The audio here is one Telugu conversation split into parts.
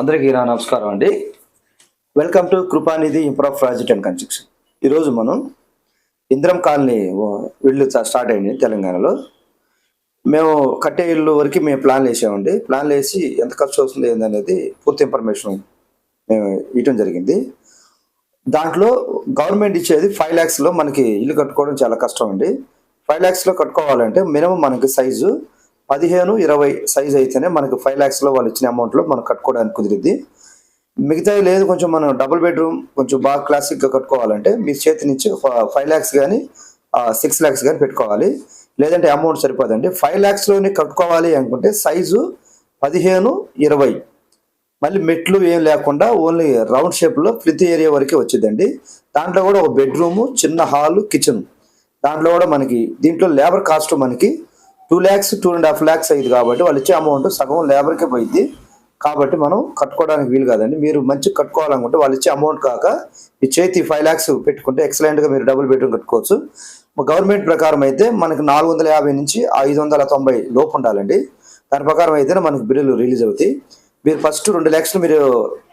అందరికీ నా నమస్కారం అండి. Welcome to Krupanidhi improve project and construction ఈరోజు మనం ఇంద్రం కాలనీ ఇల్లు స్టార్ట్ అయింది తెలంగాణలో. మేము కట్టే ఇల్లు వరకు మేము ప్లాన్లు వేసామండి ప్లాన్లు వేసి ఎంత ఖర్చు అవుతుంది ఏందనేది పూర్తి ఇన్ఫర్మేషన్ మేము ఇవ్వటం జరిగింది. దాంట్లో గవర్నమెంట్ ఇచ్చేది ఫైవ్ ల్యాక్స్లో మనకి ఇల్లు కట్టుకోవడం చాలా కష్టం అండి. ఫైవ్ ల్యాక్స్లో కట్టుకోవాలంటే మినిమం మనకి సైజు పదిహేను ఇరవై సైజు అయితేనే మనకి ఫైవ్ ల్యాక్స్లో వాళ్ళు ఇచ్చిన అమౌంట్లో మనం కట్టుకోవడానికి కుదిరిద్ది. మిగతా లేదు కొంచెం మనం డబుల్ బెడ్రూమ్ కొంచెం బాగా క్లాసిక్గా కట్టుకోవాలంటే మీ చేతి నుంచి ఫైవ్ ల్యాక్స్ కానీ సిక్స్ ల్యాక్స్ కానీ పెట్టుకోవాలి. లేదంటే అమౌంట్ సరిపోదండి. ఫైవ్ ల్యాక్స్లోనే కట్టుకోవాలి అనుకుంటే సైజు పదిహేను ఇరవై. మళ్ళీ మెట్లు ఏం లేకుండా ఓన్లీ రౌండ్ షేప్లో ఫ్లిత్ ఏరియా వరకే వచ్చిందండి దాంట్లో కూడా ఒక బెడ్రూము చిన్న హాలు కిచెన్ దాంట్లో కూడా మనకి దీంట్లో లేబర్ కాస్ట్ మనకి two lakhs two and half lakhs అయింది కాబట్టి వాళ్ళు ఇచ్చే అమౌంట్ సగం లేబర్కే పోయింది. కాబట్టి మనం కట్టుకోవడానికి వీలు కాదండి. మీరు మంచి కట్టుకోవాలనుకుంటే వాళ్ళు ఇచ్చే అమౌంట్ కాక మీ చేతి ఫైవ్ ల్యాక్స్ పెట్టుకుంటే ఎక్సలెంట్గా మీరు డబుల్ బెడ్రూమ్ కట్టుకోవచ్చు. గవర్నమెంట్ ప్రకారం అయితే మనకి నాలుగు వందల యాభై నుంచి ఐదు వందల తొంభై లోపు ఉండాలండి. దాని ప్రకారం అయితే మనకి బిల్లులు రిలీజ్ అవుతాయి. మీరు ఫస్ట్ రెండు ల్యాక్స్లు మీరు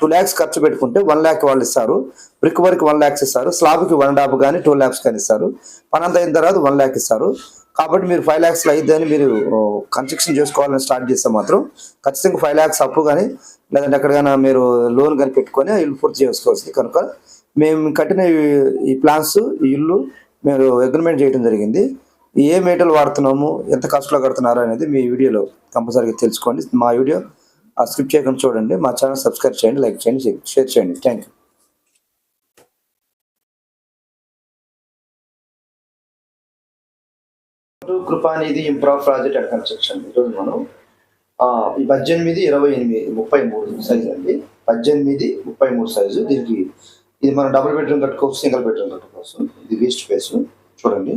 టూ ల్యాక్స్ ఖర్చు పెట్టుకుంటే వన్ ల్యాక్ వాళ్ళు ఇస్తారు. బ్రిక్ వర్క్ వన్ ల్యాక్స్ ఇస్తారు. స్లాబ్కి వన్ అండ్ హాఫ్ కానీ టూ ల్యాక్స్ కానీ ఇస్తారు. పనంత అయిన తర్వాత వన్ ల్యాక్ ఇస్తారు. కాబట్టి మీరు ఫైవ్ ల్యాక్స్లో అయిద్దని మీరు కన్స్ట్రక్షన్ చేసుకోవాలని స్టార్ట్ చేస్తే మాత్రం ఖచ్చితంగా ఫైవ్ ల్యాక్స్ అప్పు కానీ లేదంటే ఎక్కడికైనా మీరు లోన్ కానీ పెట్టుకొని ఇల్లు పూర్తి చేసుకోవచ్చు. కనుక మేము కట్టిన ఈ- ప్లాన్స్ ఈ ఇల్లు మీరు అగ్రిమెంట్ చేయడం జరిగింది. ఏ మేటలు వాడుతున్నాము ఎంత కాస్ట్లో కడుతున్నారు అనేది మీ వీడియోలో కంపల్సరీగా తెలుసుకోండి. మా వీడియో ఆ స్క్రిప్ట్ చేయకుండా చూడండి. మా ఛానల్ సబ్స్క్రైబ్ చేయండి లైక్ చేయండి షేర్ చేయండి. Thank you Kripanidhi infra project and construction. ఈరోజు మనం ఈ పద్దెనిమిది ఇరవై ఎనిమిది ముప్పై మూడు సైజ్ అండి. పద్దెనిమిది ముప్పై మూడు సైజు. దీనికి ఇది మనం డబుల్ బెడ్రూమ్ కట్టుకోవచ్చు సింగిల్ బెడ్రూమ్ కట్టుకోవచ్చు. ఇది వేస్ట్ ఫేస్ చూడండి.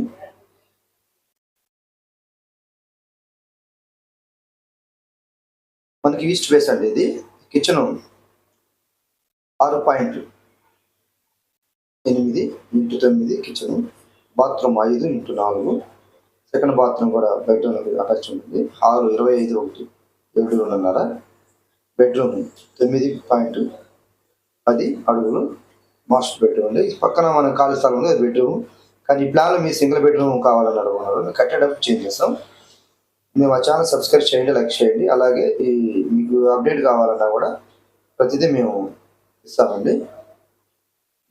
మనకి ఈస్ట్ ఫేస్ అండి ఇది. కిచెన్ ఆరు పాయింట్ ఎనిమిది ఇంటూ తొమ్మిది కిచెన్. బాత్రూమ్ ఐదు ఇంటూ నాలుగు. సెకండ్ బాత్రూమ్ కూడా బెడ్రూమ్ అటాచ్ ఉంటుంది. ఆరు ఇరవై ఐదు ఒకటి ఏడు రెండున్నర. బెడ్రూమ్ తొమ్మిది పాయింట్ పది అడుగులు మాస్టర్ బెడ్రూమ్ ఉంది. పక్కన మన ఖాళీ స్థలం ఉంది అది బెడ్రూమ్ కానీ ఈ ప్లాన్లో మీ సింగిల్ బెడ్రూమ్ కావాలని అడుగున్నారు మేము కట్టేటప్పుడు చేంజ్ చేస్తాం. మేము ఆ ఛానల్ సబ్స్క్రైబ్ చేయండి లైక్ చేయండి. అలాగే ఈ మీకు అప్డేట్ కావాలన్నా కూడా ప్రతిదీ మేము ఇస్తామండి.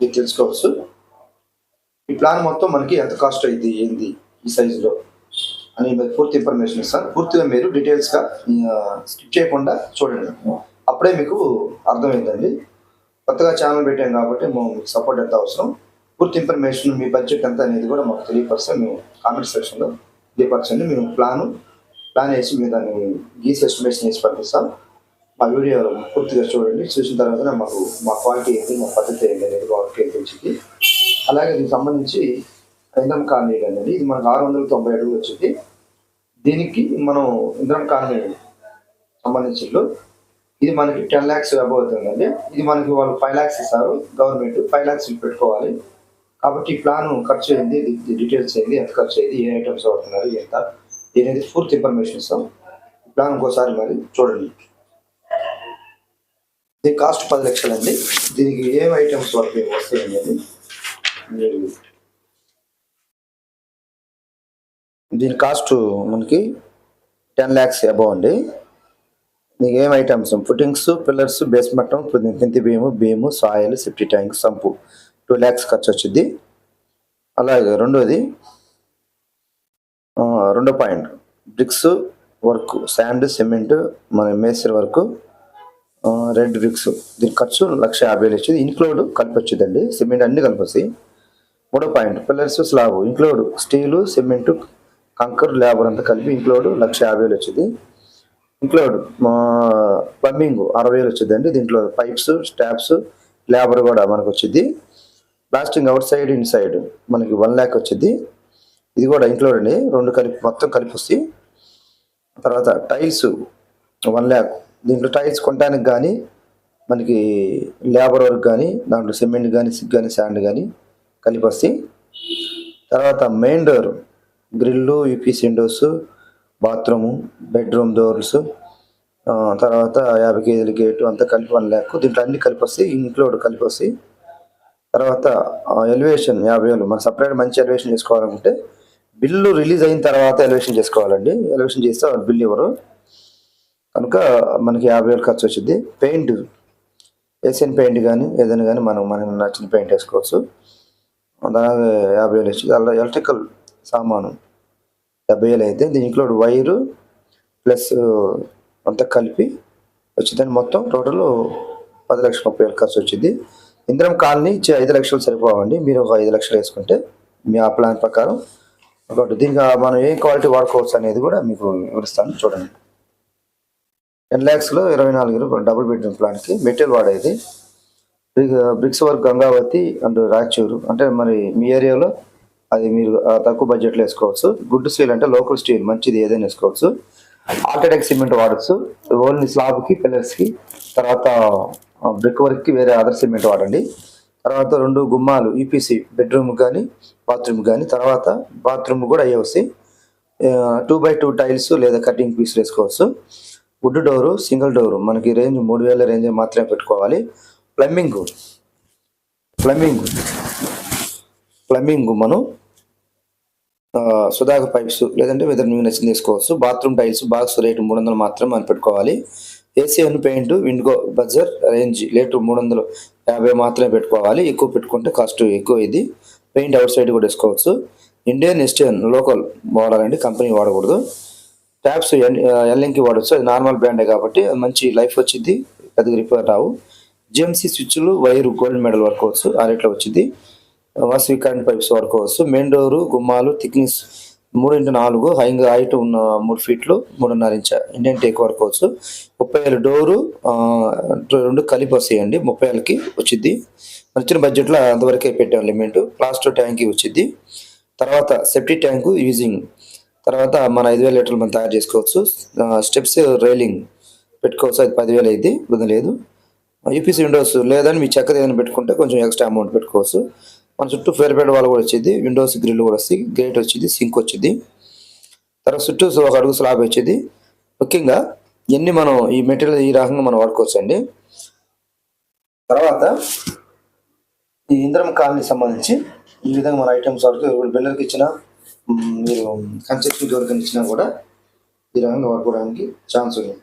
మీరు తెలుసుకోవచ్చు. ఈ ప్లాన్ మొత్తం మనకి ఎంత కాస్ట్ అయింది ఏంది? ఈ సైజులో అని మీకు పూర్తి ఇన్ఫర్మేషన్ ఇస్తాను. పూర్తిగా మీరు డీటెయిల్స్గా స్కిప్ చేయకుండా చూడండి. అప్పుడే మీకు అర్థమైందండి. కొత్తగా ఛానల్ పెట్టాం కాబట్టి మేము సపోర్ట్ ఎంత అవసరం? పూర్తి ఇన్ఫర్మేషన్ మీ బడ్జెట్ ఎంత అనేది కూడా మాకు తెలియపరిస్తే మేము కామెంట్ సెక్షన్లో తెలియపరచండి. మేము ప్లాను ప్లాన్ వేసి మేము దాన్ని గీసి ఎస్టిమేషన్ వేసి పంపిస్తాం. మా వీడియో పూర్తిగా చూడండి. చూసిన తర్వాత మాకు మా క్వాలిటీ ఏంటి మా పద్ధతి ఏంటి అనేది వాళ్ళకి తెలిసింది అలాగే దీనికి సంబంధించి ఇంద్రం కాలనీ అనేది. ఇది మనకు ఆరు వందల తొంభై అడుగులు వచ్చింది. దీనికి మనం ఇంద్రం కాలనీ సంబంధించి ఇది మనకి టెన్ ల్యాక్స్ అబౌవ్ అవుతుందండి. ఇది మనకి వాళ్ళు ఫైవ్ ల్యాక్స్ ఇస్తారు. గవర్నమెంట్ ఫైవ్ ల్యాక్స్ పెట్టుకోవాలి. కాబట్టి ఈ ప్లాన్ ఖర్చు అయింది. డీటెయిల్స్ అయింది. ఎంత ఖర్చు అయింది? ఏ ఐటమ్స్ వాడుతున్నారు? ఎంత? అనేది పూర్తి ఇన్ఫర్మేషన్ ఇస్తాం. ప్లాన్ ఇంకోసారి మరి చూడండి. దీని కాస్ట్ పది లక్షలండి. దీనికి ఏం ఐటమ్స్ వరకు వస్తాయి అనేది మీరు దీని కాస్ట్ మనకి టెన్ ల్యాక్స్ అబౌవ్ అండి. మీకు ఏం ఐటమ్స్? ఫుటింగ్స్ పిల్లర్స్ బేస్మెంట్ కింది beam beam soil septic tank sump. Two lakhs ఖర్చు వచ్చింది అలాగే రెండోది రెండో point. Bricks work sand cement మన మేసర్ వర్క్ రెడ్ బ్రిక్స్. దీని ఖర్చు లక్ష యాభై వేలు వచ్చింది. ఇన్క్లూడ్ కలిపి వచ్చిందండి. సిమెంట్ అన్ని కలిపి వస్తాయి. మూడో point pillars slab. Include steel cement కంకర్ labour అంతా కలిపి ఇంక్లూడ్ లక్ష యాభై వేలు వచ్చింది ఇంక్లూడ్ ప్లంబింగ్ అరవై వేలు వచ్చిందండి దీంట్లో పైప్స్ స్టాప్స్ లేబర్ కూడా మనకు వచ్చింది plastering outside inside మనకి వన్ ల్యాక్ వచ్చింది ఇది కూడా ఇంక్లూడ్ అండి. రెండు కలిపి మొత్తం కలిపి వస్తాయి తర్వాత టైల్స్ వన్ ల్యాక్. దీంట్లో టైల్స్ కొనడానికి కానీ మనకి లేబర్ వర్క్ కానీ దాంట్లో సిమెంట్ కానీ సిగ్ కానీ శాండ్ కానీ కలిపి వస్తాయి తర్వాత మెయిన్ డోర్ గ్రిల్లు యూపీస్ విండోస్ బాత్రూము బెడ్రూమ్ డోర్స్ తర్వాత యాభై కేజీల గేటు అంతా కలిపి వన్ ల్యాక్. దీంట్లో అన్ని కలిపి వస్తాయి ఇంక్లూడ్ కలిపి వస్తాయి తర్వాత ఎలివేషన్ యాభై వేలు. మనం సపరేట్ మంచి ఎలివేషన్ చేసుకోవాలనుకుంటే బిల్లు రిలీజ్ అయిన తర్వాత ఎలివేషన్ చేసుకోవాలండి. ఎలివేషన్ చేస్తే వాళ్ళు బిల్ ఇవ్వరు. కనుక మనకి యాభై వేలు ఖర్చు వచ్చింది పెయింట్ ఏషియన్ పెయింట్ కానీ ఏదైనా కానీ మనం మనకి నచ్చిన పెయింట్ వేసుకోవచ్చు. దాని యాభై వేలు వచ్చింది అలా ఎలక్ట్రికల్ సామాను. డెబ్బై వేలు అయితే దీని వైరు ప్లస్ అంతా కలిపి వచ్చిందని మొత్తం టోటల్ పది లక్షల ముప్పై వేలు ఖర్చు వచ్చింది. ఇంద్రం కాలనీ ఐదు లక్షలు సరిపోవండి. మీరు ఒక ఐదు లక్షలు వేసుకుంటే మీ ఆ ప్లాన్ ప్రకారం ఒకటి. దీనికి మనం ఏ క్వాలిటీ వాడుకోవచ్చు అనేది కూడా మీకు వివరిస్తాను. చూడండి. టెన్ ల్యాక్స్లో ఇరవై నాలుగు డబుల్ బెడ్రూమ్ ప్లాన్కి మెటీరియల్ వాడేది. Bricks work Gangavathi and Raichur. అంటే మరి మీ ఏరియాలో అది మీరు తక్కువ బడ్జెట్లో వేసుకోవచ్చు. గుడ్ స్టీల్ అంటే లోకల్ స్టీల్ మంచిది ఏదైనా వేసుకోవచ్చు. ఆల్టర్టెక్ సిమెంట్ వాడచ్చు. ఓన్లీ స్లాబ్కి పిల్లర్స్కి తర్వాత బ్రిక్ వర్క్కి వేరే అదర్ సిమెంట్ వాడండి. తర్వాత రెండు గుమ్మాలు ఈపీసీ బెడ్రూమ్ కానీ బాత్రూమ్ కానీ తర్వాత బాత్రూమ్ కూడా అయ్యే వస్తాయి. టూ బై టూ టైల్స్ లేదా కటింగ్ పీస్ వేసుకోవచ్చు. వుడ్ డోరు సింగిల్ డోరు మనకి రేంజ్ మూడు వేల రేంజ్ మాత్రమే పెట్టుకోవాలి. ప్లంబింగ్ ప్లంబింగ్ ప్లంబింగ్ గుమ్మను ఆ, సుధాక పైప్స్ లేదంటే వెదర్ మీకు నచ్చింది తీసుకోవచ్చు. బాత్రూమ్ టైల్స్ బాక్స్ రేటు మూడు వందలు మాత్రం మనం పెట్టుకోవాలి. ఏసీ అన్ పెయింట్ విండ్గో బజర్ రేంజ్ రేటు మూడు వందలు యాభై మాత్రమే పెట్టుకోవాలి. ఎక్కువ పెట్టుకుంటే కాస్ట్ ఎక్కువ ఇది. పెయింట్ అవుట్ సైడ్ కూడా వేసుకోవచ్చు. ఇండియన్ ఎస్టియన్ లోకల్ వాడాలండి కంపెనీ వాడకూడదు. ట్యాప్స్ ఎల్ఎంకి వాడచ్చు. అది నార్మల్ బ్రాండే కాబట్టి అది మంచి లైఫ్ వచ్చింది పెద్దగా రిపేర్ రావు. జిఎంసీ స్విచ్లు వైరు గోల్డ్ మెడల్ వర్క్ అవచ్చు ఆ రేట్లో వచ్చింది వాసవి కరెంట్ పైప్స్ వాడుకోవచ్చు మెయిన్ డోరు గుమ్మాలు థిక్నెస్ మూడు ఇంటూ నాలుగు హైంగ్ హైట్ ఉన్న మూడు ఫీట్లు మూడున్నర ఇంచ ఇండియన్ టేక్ అవచ్చు ముప్పై వేల డోరు రెండు కలిపి వస్తాయండి. ముప్పై వేలకి వచ్చింది వచ్చిన బడ్జెట్లో అంతవరకే పెట్టాం లిమిట్. ప్లాస్టర్ ట్యాంక్ వచ్చింది తర్వాత సెప్టిక్ ట్యాంకు యూజింగ్. తర్వాత మన ఐదు వేల లీటర్లు మనం తయారు చేసుకోవచ్చు. స్టెప్స్ రైలింగ్ పెట్టుకోవచ్చు. అది పదివేలు అయింది. ఇబ్బంది లేదు. యూపీసీ విండోస్ లేదని మీ చెక్కది ఏదైనా పెట్టుకుంటే కొంచెం ఎక్స్ట్రా అమౌంట్ పెట్టుకోవచ్చు. మన చుట్టూ ఫేర్ బెడ్ వాళ్ళు కూడా వచ్చేది. విండోస్ గ్రిల్ కూడా వస్తుంది గేట్ వచ్చింది. సింక్ వచ్చింది. తర్వాత చుట్టూ ఒక అడుగు స్లాబ్ వచ్చేది. ముఖ్యంగా ఎన్ని మనం ఈ మెటీరియల్ ఈ రకంగా మనం వాడుకోవచ్చు అండి తర్వాత ఈ ఇంద్రం కాలనీ సంబంధించి ఈ విధంగా మన ఐటమ్స్ వాడుతూ బిల్లర్కి ఇచ్చిన మీరు కన్స్ట్రక్షన్ ఎవరికైనా ఇచ్చినా కూడా ఈ రకంగా వాడుకోవడానికి ఛాన్స్ ఉంది.